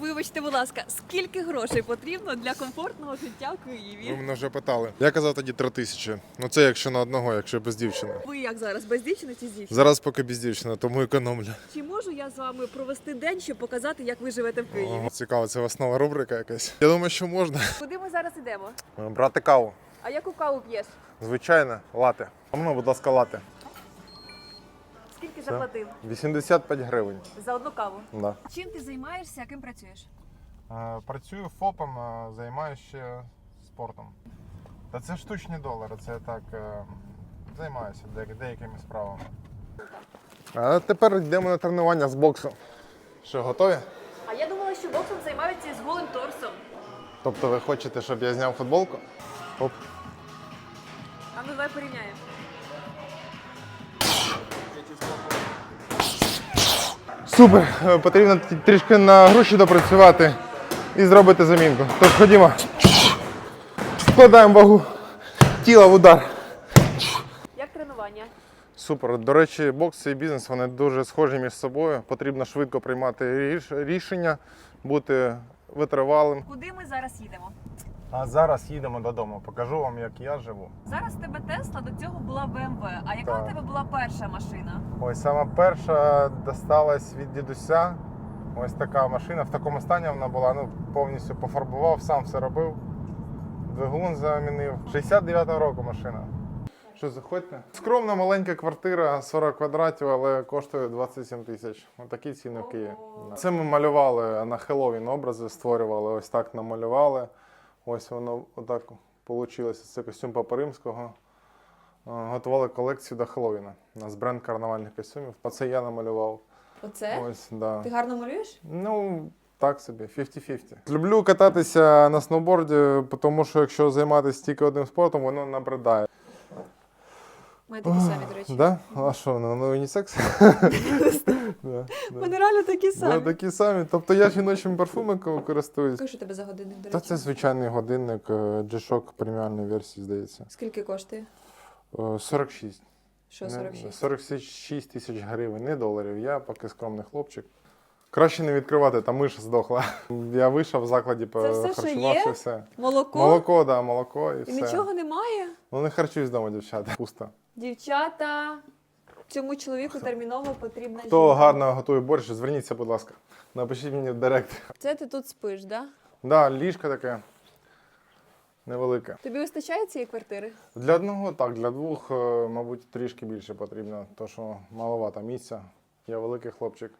Вибачте, будь ласка, скільки грошей потрібно для комфортного життя в Ви Києві? мене вже питали. Я казав тоді три тисячі. Ну це якщо на одного, якщо без дівчини. Ви як зараз без дівчини чи з дівчиною? Зараз поки без дівчини, тому економлю. Чи можу я з вами провести день, щоб показати, як ви живете в Києві? Ага, Цікаво, це основна рубрика якась. Я думаю, що можна. Куди ми зараз йдемо? Брати каву. А яку каву п'єш? Звичайно, лати. А ну, будь ласка, лати. Скільки Все. заплатив 85 гривень. за одну каву? Да. Чим ти займаєшся, ким працюєш? Е, Працюю ФОПом, е, займаюся ще спортом. Та це штучні долари, це так е, займаюся де- деякими справами. А тепер йдемо на тренування з боксу. Що, готові? А я думала, що боксом займаються з голим торсом. Тобто ви хочете, щоб я зняв футболку? Оп. А ну давай порівняємо. Супер! Е, Потрібно трішки на гроші допрацювати і зробити замінку. Тож ходімо. Складаємо вагу тіла в удар. Як тренування? Супер. До речі, бокс і бізнес вони дуже схожі між собою. Потрібно швидко приймати рішення, бути витривалим. Куди ми зараз їдемо? А зараз їдемо додому. Покажу вам, як я живу. Зараз в тебе Тесла, до цього була BMW. А яка Так. у тебе була перша машина? Ось сама перша досталась від дідуся. Ось така машина. В такому стані вона була. Ну, повністю пофарбував, сам все робив. Двигун замінив. 69-го року машина. Що, заходьте? Скромна маленька квартира, 40 квадратів, але коштує 27 тисяч. Отакі ціни в Києві. Це ми малювали на Хеллоуін образи, створювали, ось так намалювали. Ось воно отак вийшло. Це костюм Папа Римського. Е, Готували колекцію до Хеллоуіна. У нас бренд карнавальних костюмів. Оце я намалював. Оце? Ось, да. Ти гарно малюєш? Ну, так собі, 50-50. Люблю кататися на сноуборді, тому що якщо займатися тільки одним спортом, воно набридає. Ми такі самі, до речі. Да? А що, ну, ну унісекс? Да, да. Вони реально такі Да, самі. такі самі. Тобто я жіночим парфумом користуюсь. Скажи тебе за годинник, до Та це звичайний годинник е, G-Shock преміальної версії, здається. Скільки коштує? Е, 46. Що Не, 46? 46 тисяч гривень, не доларів. Я поки скромний хлопчик. Краще не відкривати, та миш здохла. Я вийшов в закладі, Це все, що харчувався, є? все. Молоко? Молоко, да, молоко і І все. нічого немає? Ну не харчуюсь вдома, дівчата. Пусто. Дівчата, цьому чоловіку терміново потрібна Хто жінка. гарно готує борщ, зверніться, будь ласка. Напишіть мені в директ. Це ти тут спиш, да? Да, ліжко таке невелике. Тобі вистачає цієї квартири? Для одного так, для двох, е, мабуть, трішки більше потрібно, тому що маловато місця. Я великий хлопчик.